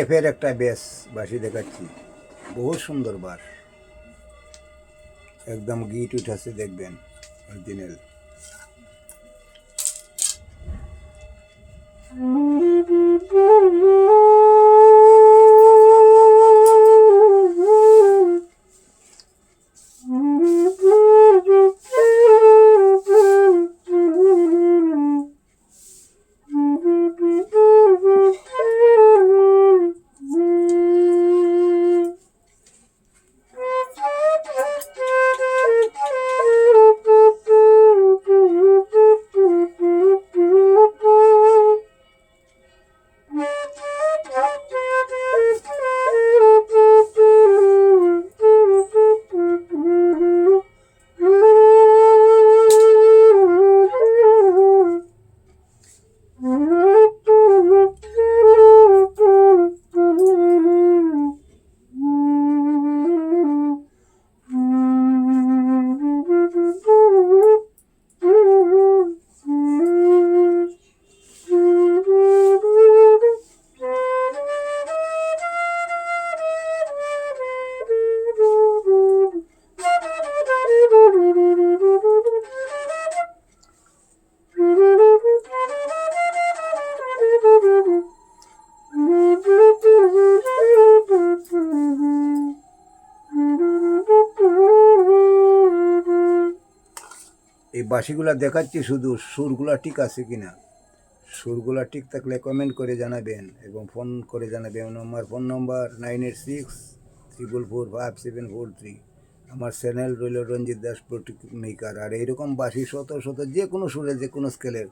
এফের একটা বেস বাসি দেখাচ্ছি। বহু সুন্দর বাস একদম গিট উঠাছে দেখবেন অরিজিনাল। Mm-hmm. এই বাসিগুলা দেখাচ্ছি শুধু, সুরগুলা ঠিক আছে কিনা? সুরগুলা ঠিক থাকলে কমেন্ট করে জানাবেন এবং ফোন করে জানাবেন। আমার phone number nine eight six triple four five seven four three আমার চ্যানেল রইল রঞ্জিত দাস প্রতীক মেকার আর এইরকম বাসি শত শত যে কোনো সুরে, যে কোনো স্কেলের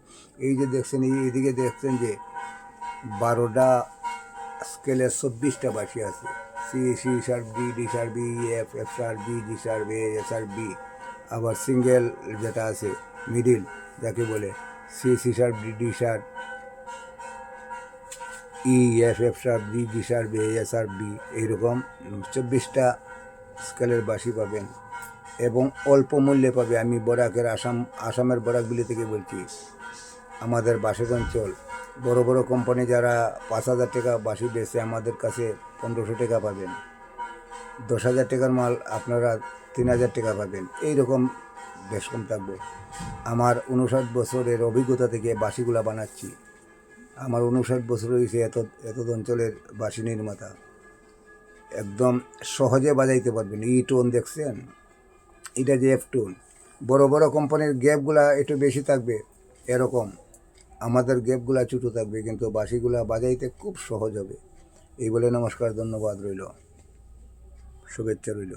এই যে দেখছেন, এই এইদিকে দেখছেন যে বারোটা স্কেলের চব্বিশটা বাসি আছে। C C sharp B D sharp B F F sharp B G sharp A S R B আবার সিঙ্গেল যেটা আছে, মিডিল, যাকে বলে C C sharp, D D sharp, E, F F sharp, D G sharp, A S sharp, B, এইরকম চব্বিশটা স্কেলের বাসি পাবেন এবং অল্প মূল্যে পাবে। আমি বরাকের আসাম, আসামের বরাকগুলি থেকে বলছি। আমাদের বাসের অঞ্চল, বড় বড় কোম্পানি যারা পাঁচ হাজার টাকা বাসি বেচে আমাদের কাছে পনেরোশো টাকা পাবেন। দশ হাজার টাকার মাল আপনারা তিন হাজার টাকা পাবেন। এইরকম বেশ কম থাকবে। আমার উনষাট বছরের অভিজ্ঞতা থেকে বাসিগুলা বানাচ্ছি। আমার উনষাট বছর হয়েছে এত এত অঞ্চলের বাসি নির্মাতা। একদম সহজে বাজাইতে পারবেন। ই টোন দেখছেন? এটা যে এফ টোন বড় বড় কোম্পানির গ্যাপগুলা একটু বেশি থাকবে, এরকম। আমাদের গ্যাপগুলা ছোটো থাকবে, কিন্তু বাসিগুলা বাজাইতে খুব সহজ হবে। এই বলে নমস্কার, ধন্যবাদ রইল। শুভেচ্ছা রইল